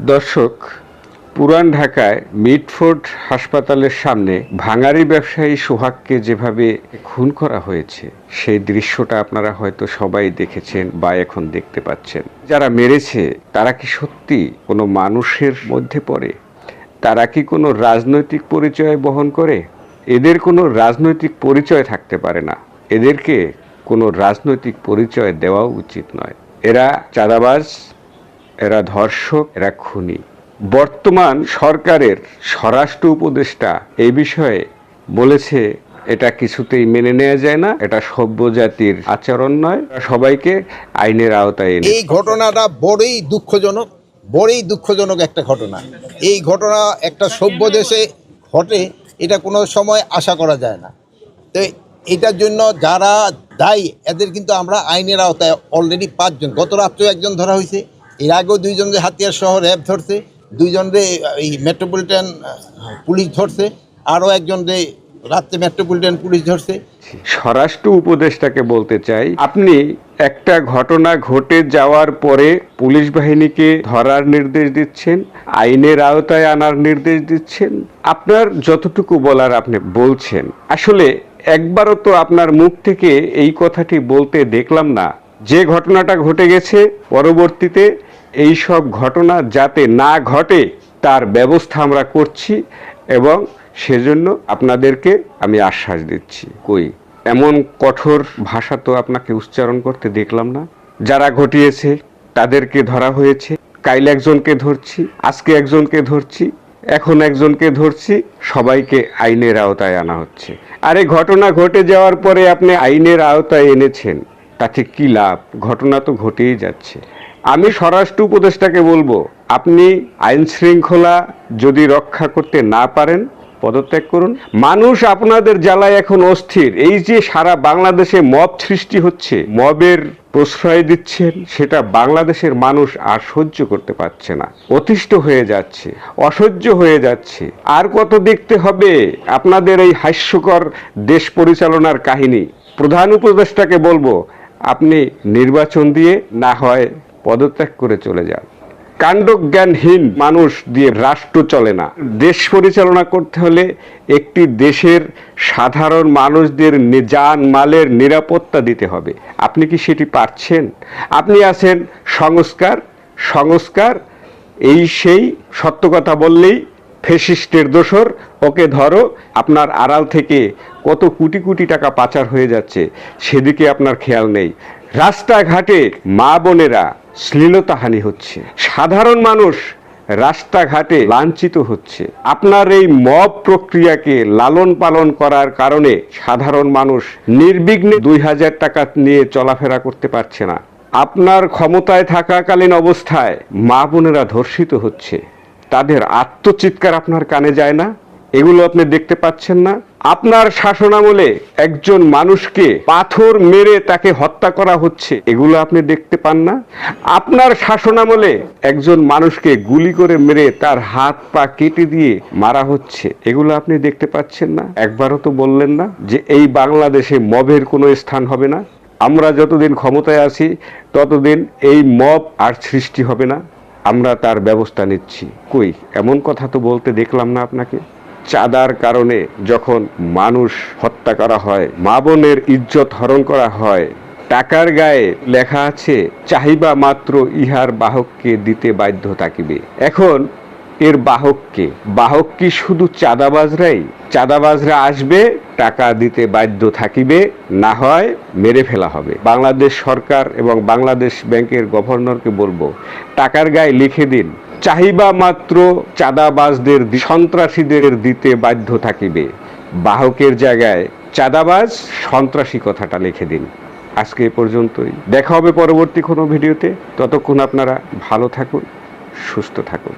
দর্শক, পুরান ঢাকায় মিটফোর্ড হাসপাতালের সামনে ভাঙারি ব্যবসায়ী সোহাগকে যেভাবে খুন করা হয়েছে, সেই দৃশ্যটা আপনারা হয়তো সবাই দেখেছেন বা এখন দেখতে পাচ্ছেন। যারা মেরেছে, তারা কি সত্যি কোনো মানুষের মধ্যে পড়ে? তারা কি কোনো রাজনৈতিক পরিচয় বহন করে? এদের কোনো রাজনৈতিক পরিচয় থাকতে পারে না। এদেরকে কোনো রাজনৈতিক পরিচয় দেওয়া উচিত নয়। এরা চাঁদাবাজ এরা ধর্ষক, এরা খুনি। বর্তমান সরকারের স্বরাষ্ট্র উপদেষ্টা এই বিষয়ে বলেছে, এটা কিছুতেই মেনে নেওয়া যায় না, এটা সভ্য জাতির আচরণ নয় সবাইকে আইনের আওতায় এনে এই ঘটনাটা বড়ই দুঃখজনক বড়ই দুঃখজনক একটা ঘটনা। এই ঘটনা একটা সভ্য দেশে ঘটে, এটা কোনো সময় আশা করা যায় না। তো এটার জন্য যারা দায়ী, এদের কিন্তু আমরা আইনের আওতায় অলরেডি পাঁচজন। গত রাত্রেও একজন ধরা হয়েছে। এর আগেও দুইজন যে হাতিয়ার শহর র্যাব ধরছে দুইজনরে এই মেট্রোপলিটন পুলিশ ধরছে, আরও একজন রে রাত্রে মেট্রোপলিটন পুলিশ ধরছে। স্বরাষ্ট্র উপদেষ্টাকে বলতে চাই, আপনি একটা ঘটনা ঘটে যাওয়ার পরে পুলিশ বাহিনীকে ধরার নির্দেশ দিচ্ছেন, আইনের আওতায় আনার নির্দেশ দিচ্ছেন। আপনার যতটুকু বলার আপনি বলছেন, আসলে একবারও তো আপনার মুখ থেকে এই কথাটি বলতে দেখলাম না। যে ঘটনাটা ঘটে গেছে, পরবর্তীতে এই সব ঘটনা যাতে না ঘটে, তার ব্যবস্থা আমরা করছি এবং সেজন্য আপনাদেরকে আমি আশ্বাস দিচ্ছি। কই? এমন কঠোর ভাষা তো আপনাকে উচ্চারণ করতে দেখলাম না। যারা ঘটিয়েছে, তাদেরকে ধরা হয়েছে। কাইল একজনকে ধরছি, আজকে একজনকে ধরছি, এখন একজনকে ধরছি, সবাইকে আইনের আওতায় আনা হচ্ছে। আরে ঘটনা ঘটে যাওয়ার পরে আপনি আইনের আওতায় এনেছেন, তাতে কি লাভ? ঘটনা তো ঘটেই যাচ্ছে। আমি স্বরাষ্ট্র উপদেষ্টাকে বলব, আপনি আইন শৃঙ্খলা যদি রক্ষা করতে না পারেন, পদত্যাগ করুন। মানুষ আপনাদের জ্বালায় এখন অস্থির। এই যে সারা বাংলাদেশে মব সৃষ্টি হচ্ছে, মবের প্রশ্রয় দিচ্ছেন, সেটা বাংলাদেশের মানুষ আর সহ্য করতে পারছে না। অতিষ্ঠ হয়ে যাচ্ছে, অসহ্য হয়ে যাচ্ছে। আর কত দেখতে হবে আপনাদের এই হাস্যকর দেশ পরিচালনার কাহিনী। প্রধান উপদেষ্টাকে বলব, আপনি নির্বাচন দিয়ে না হয় পদত্যাগ করে চলে যান। কাণ্ডজ্ঞানহীন মানুষ দিয়ে রাষ্ট্র চলে না। দেশ পরিচালনা করতে হলে একটি দেশের সাধারণ মানুষদের যান মালের নিরাপত্তা দিতে হবে। আপনি কি সেটি পারছেন? আপনি আছেন সংস্কার সংস্কার, এই সেই সত্য কথা বললেই ফেসিস্টের দোসর ওকে ধরো, আপনার আড়াল থেকে কত কোটি কোটি টাকা পাচার হয়ে যাচ্ছে, সেদিকে আপনার খেয়াল নেই। রাস্তাঘাটে মা বোনেরা শ্লীলতাহানি হচ্ছে। সাধারণ মানুষ রাস্তাঘাটে লাঞ্ছিত হচ্ছে। আপনার এই মব প্রক্রিয়াকে লালন পালন করার কারণে সাধারণ মানুষ নির্বিঘ্নে দুই হাজার টাকা নিয়ে চলাফেরা করতে পারছে না। আপনার ক্ষমতায় থাকাকালীন অবস্থায় মা বোনেরা ধর্ষিত হচ্ছে। তাদের আত্মচিৎকার আপনার কানে যায় না? এগুলো আপনি দেখতে পাচ্ছেন না? আপনার শাসনামলে একজন মানুষকে পাথর মেরে তাকে হত্যা করা হচ্ছে, এগুলো আপনি দেখতে পান না? আপনার শাসনামলে একজন মানুষকে গুলি করে মেরে তার হাত পা কেটে দিয়ে মারা হচ্ছে, এগুলো আপনি দেখতে পাচ্ছেন না? একবারও তো বললেন না যে এই বাংলাদেশে মবের কোনো স্থান হবে না। আমরা যতদিন ক্ষমতায় আছি, ততদিন এই মব আর সৃষ্টি হবে না। আমরা তার ব্যবস্থা নিচ্ছি। কই, এমন কথা তো বলতে দেখলাম না আপনাকে। চাঁদার কারণে যখন মানুষ হত্যা করা হয়, মা বোনের ইজ্জত হরণ করা হয়, টাকার গায়ে লেখা আছে, চাহিবা মাত্র ইহার বাহককে দিতে বাধ্য থাকিবে। এখন এর বাহককে বাহক কি শুধু চাঁদাবাজরাই? চাঁদাবাজরা আসবে, টাকা দিতে বাধ্য থাকিবে, না হয় মেরে ফেলা হবে। বাংলাদেশ সরকার এবং বাংলাদেশ ব্যাংকের গভর্নরকে বলব, টাকার গায়ে লিখে দিন। চাহিবা মাত্র চাঁদাবাজদের সন্ত্রাসীদের দিতে বাধ্য থাকিবে। বাহকের জায়গায় চাঁদাবাজ সন্ত্রাসী কথাটা লিখে দিন। আজকে এ পর্যন্তই। দেখা হবে পরবর্তী কোনো ভিডিওতে। ততক্ষণ আপনারা ভালো থাকুন, সুস্থ থাকুন।